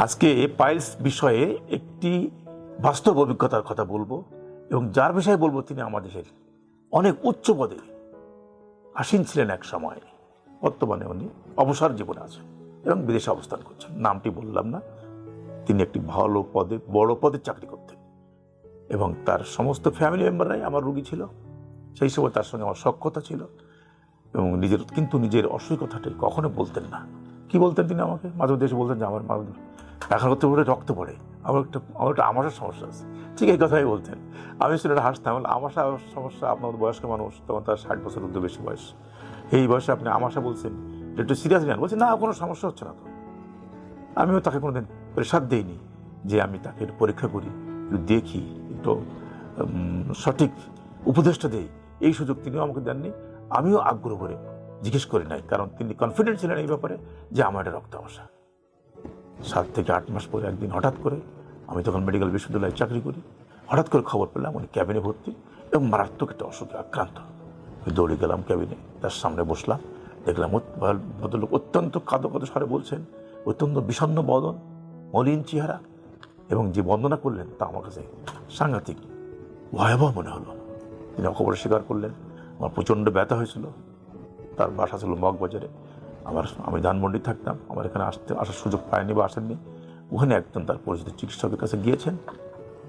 আজকে পাইলস বিষয়ে একটি বাস্তব অভিজ্ঞতার কথা বলব এবং যার বিষয়ে বলব তিনি আমাদের অনেক উচ্চ পদে আসীন ছিলেন এক সময়। বর্তমানে উনি অবসর জীবনে আছেন এবং বিদেশে অবস্থান করছেন। নামটি বললাম না। তিনি একটি ভালো পদে, বড় পদে চাকরি করতেন এবং তার সমস্ত ফ্যামিলি মেম্বাররাই আমার রুগী ছিল। সেই সময় তার সঙ্গে আমার সক্ষতা ছিল এবং নিজের, কিন্তু নিজের অসুখতাটাই কখনো বলতেন না। কি বলতেন তিনি আমাকে? মাঝে মধ্যে বলতেন যে, আমার মাঝে দেখা করতে পড়ে রক্ত পড়ে। আমার একটা আমার একটা আমাশার সমস্যা আছে। ঠিক এই কথাই বলতেন। আমি শুনে হাসতাম। বললাম, আমাশা সমস্যা আপনার বয়স্ক মানুষ তখন তার ষাট বছর উর্ধ বেশি বয়স। এই বয়সে আপনি আমাশা বলছেন একটু সিরিয়াস নেন। বলছে না কোনো সমস্যা হচ্ছে না তো। আমিও তাকে কোনোদিন প্রেশার দিইনি যে আমি তাকে পরীক্ষা করি একটু দেখি একটু সঠিক উপদেশটা দেই। এই সুযোগ তিনিও আমাকে দেননি। আমিও আগ্রহ করে জিজ্ঞেস করি নাই কারণ তিনি কনফিডেন্ট ছিলেন এই ব্যাপারে যে আমার এটা রক্ত আমসা সাত থেকে আট মাস পরে একদিন হঠাৎ করে আমি তখন মেডিকেল বিশ্ববিদ্যালয়ে চাকরি করি। হঠাৎ করে খবর পেলাম উনি ক্যাবিনে ভর্তি এবং মারাত্মক একটা অসুখে আক্রান্ত। আমি দৌড়ে গেলাম ক্যাবিনে, তার সামনে বসলাম, দেখলাম ভদ্রলোক অত্যন্ত কাঁদো কাঁদো স্বরে বলছেন, অত্যন্ত বিষণ্ণ বদন, মলিন চেহারা এবং যে বন্দনা করলেন তা আমার কাছে সাংঘাতিক, ভয়াবহ মনে হলো। তিনি খবর স্বীকার করলেন, আমার প্রচণ্ড ব্যথা হয়েছিল। তার বাসা ছিল মগবাজারে। আমার, আমি ধানমন্ডি থাকতাম, আমার এখানে আসতে, আসার সুযোগ পায়নি বা আসেননি। ওখানে একজন তার পরিচিত চিকিৎসকের কাছে গিয়েছেন।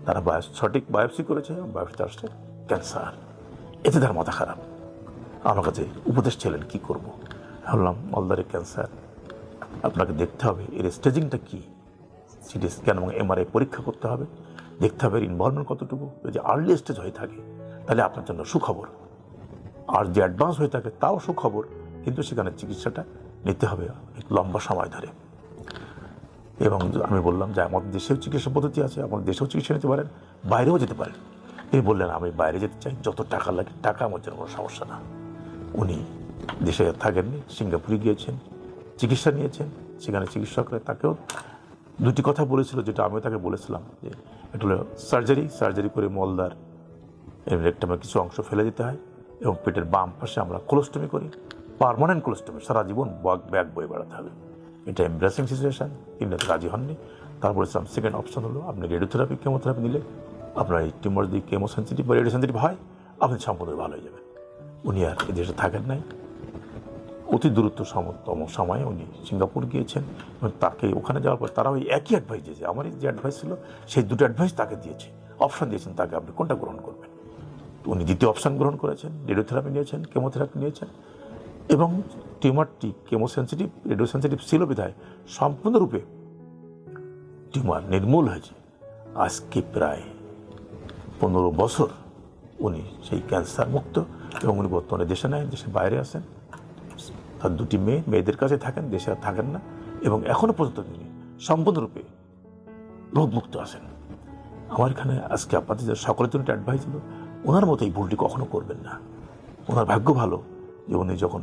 তারা বায়োস সঠিক বায়োপসি করেছে বায়োপসিতে আসছে ক্যান্সার। এতে তার মাথা খারাপ। আমার কাছে উপদেশ ছিলেন, কি করব? ভাবলাম মলদারে ক্যান্সার। আপনাকে দেখতে হবে, এর স্টেজিংটা কী? সিটি স্ক্যান এবং এমআরআই পরীক্ষা করতে হবে। দেখতে হবে এর ইনভলভমেন্ট কতটুকু। যদি আর্লি স্টেজ হয়ে থাকে, তাহলে আপনার জন্য সুখবর। আর যে অ্যাডভান্স হয়ে থাকে, তাও সুখবর। কিন্তু সেখানে চিকিৎসাটা নিতে হবে লম্বা সময় ধরে। এবং আমি বললাম যে আমাদের দেশেও চিকিৎসা পদ্ধতি আছে আমাদের দেশেও চিকিৎসা নিতে পারেন, বাইরেও যেতে পারেন। তিনি বললেন, আমি বাইরে যেতে চাই, যত টাকা লাগে, টাকা আমার জন্য কোনো সমস্যা না। উনি দেশে থাকেননি, সিঙ্গাপুরে গিয়েছেন, চিকিৎসা নিয়েছেন, সেখানে চিকিৎসকরা তাকেও দুটি কথা বলেছিল, যেটা আমিও তাকে বলেছিলাম, যে এটা হলো সার্জারি সার্জারি করে মলদার রেকটামের কিছু অংশ ফেলে দিতে হয় এবং পেটের বাম পাশে আমরা কোলোস্টমি করি। পার্মানেন্ট কোলোস্টমি সারা জীবন ব্যাগ বয়ে বেড়াতে হবে। এটা এমব্রেসিং সিচুয়েশন তিনি রাজি হননি। তারপরে সেকেন্ড অপশন হলো, আপনি রেডিওথেরাপি কেমোথেরাপি নিলে আপনার এই টিউমার যদি কেমো সেন্সিটিভ বা রেডিও সেন্সিটিভ হয়, আপনি সম্পূর্ণ ভালো হয়ে যাবেন। উনি আর দেশে থাকেন নাই। অতি দূরত্ব সমতম সময়ে উনি সিঙ্গাপুর গিয়েছেন এবং তাকে ওখানে যাওয়ার পর তারা ওই একই অ্যাডভাইস দিয়েছে। আমার যে অ্যাডভাইস ছিল, সেই দুটো অ্যাডভাইস তাকে দিয়েছে। অপশন দিয়েছেন তাকে আপনি কোনটা গ্রহণ করবেন? উনি দ্বিতীয় অপশন গ্রহণ করেছেন রেডিওথেরাপি নিয়েছেন কেমোথেরাপি নিয়েছেন। এবং টিউমারটি কেমোসেন্সিটিভ রেডিও সেন্সিটিভ ছিল বিধায় সম্পূর্ণরূপে টিউমার নির্মূল হয়েছে। আজকে প্রায় পনেরো বছর উনি সেই ক্যান্সার মুক্ত এবং উনি বর্তমানে দেশে নেয় দেশের বাইরে আছেন। তার দুটি মেয়ে মেয়েদের কাছে থাকেন, দেশে আর থাকেন না। এবং এখনও পর্যন্ত তিনি সম্পূর্ণরূপে রোগমুক্ত আছেন। আমার এখানে আজকে আপনাদের সকলের জন্য একটা অ্যাডভাইস হলো, ওনার মতো এই ভুলটি কখনো করবেন না। ওনার ভাগ্য ভালো যে উনি যখন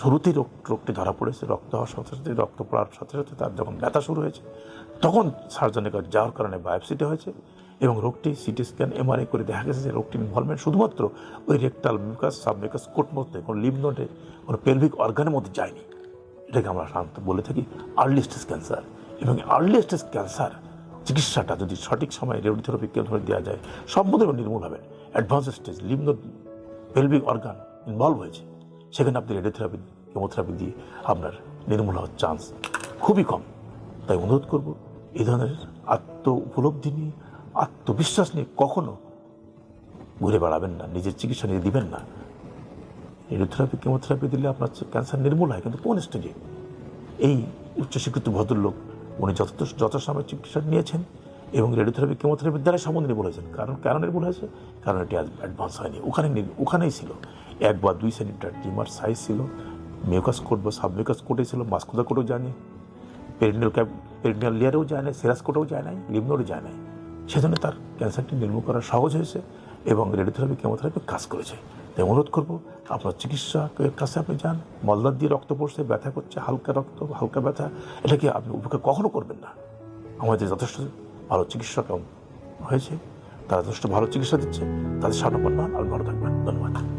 শুরুতেই রোগ, রোগটি ধরা পড়েছে, রক্ত হওয়ার সাথে সাথে, রক্ত পড়ার সাথে সাথে তার যখন ব্যথা শুরু হয়েছে, তখন সার্জনের কাছে যাওয়ার কারণে বায়োপসিটি হয়েছে এবং রোগটি সিটি স্ক্যান এমআরআই করে দেখা গেছে যে রোগটির ইনভলভমেন্ট শুধুমাত্র ওই রেকটাল মিউকাস সাবমিউকাস কোট মধ্যে, কোনো লিভ নোটে কোনো পেলভিক অর্গানের মধ্যে যায়নি। এটাকে আমরা সাধারণত বলে থাকি আর্লি স্টেজ ক্যান্সার এবং আর্লি স্টেজ ক্যান্সার চিকিৎসাটা যদি সঠিক সময়ে রেডিওথেরাপি কেন্দ্রে দেওয়া যায়, সম্পূর্ণ নির্মূল হবেন অ্যাডভান্স স্টেজ লিম্ন পেলভিক অর্গান ইনভলভ হয়েছে, সেখানে আপনি রেডিওথেরাপি কেমোথেরাপি দিয়ে আপনার নির্মূল হওয়ার চান্স খুবই কম। তাই অনুরোধ করব এই ধরনের আত্ম উপলব্ধি নিয়ে, আত্মবিশ্বাস নিয়ে কখনো ঘুরে বেড়াবেন না, নিজের চিকিৎসা নিয়ে দিবেন না। রেডিওথেরাপি কেমোথেরাপি দিলে আপনার ক্যান্সার নির্মূল হয়, কিন্তু কোন স্টেজে এই উচ্চশিক্ষিত ভদ্রলোক, উনি যথেষ্ট যথাসময় চিকিৎসা নিয়েছেন এবং রেডিওথেরাপি, কেমোথেরাপির দ্বারা সম্বন্ধে হয়েছেন কারণ কেন নির্মূল হয়েছে? কারণ এটি অ্যাডভান্স হয়নি। ওখানে ওখানেই ছিল। এক বা দুই সেন্টিমিটার টিমার সাইজ ছিল। মিউকাস কোট বা সাবমিউকাস কোটে ছিল। মাস্কুদা কোটেও যায়নি। পেরিনিয়াল ক্যাপ, পেরিনিয়াল লেয়ারেও যায় না সেরাস কোটেও যায় নাই। লিমনোরও যায় নাই। সেজন্য তার ক্যান্সারটি নির্মূল করা সহজ হয়েছে এবং রেডিওথেরাপি, কেমোথেরাপি কাজ করেছে। তাই অনুরোধ করব, আপনার চিকিৎসকের কাছে আপনি যান। মলদার দিয়ে রক্ত পড়ছে, ব্যথা করছে, হালকা রক্ত, হালকা ব্যথা। এটাকে আপনি উপেক্ষা কখনো করবেন না? আমাদের যথেষ্ট ভালো চিকিৎসক হয়েছে? তারা যথেষ্ট ভালো চিকিৎসা দিচ্ছে, তাদের সামনে হন আর ভালো থাকবেন। ধন্যবাদ।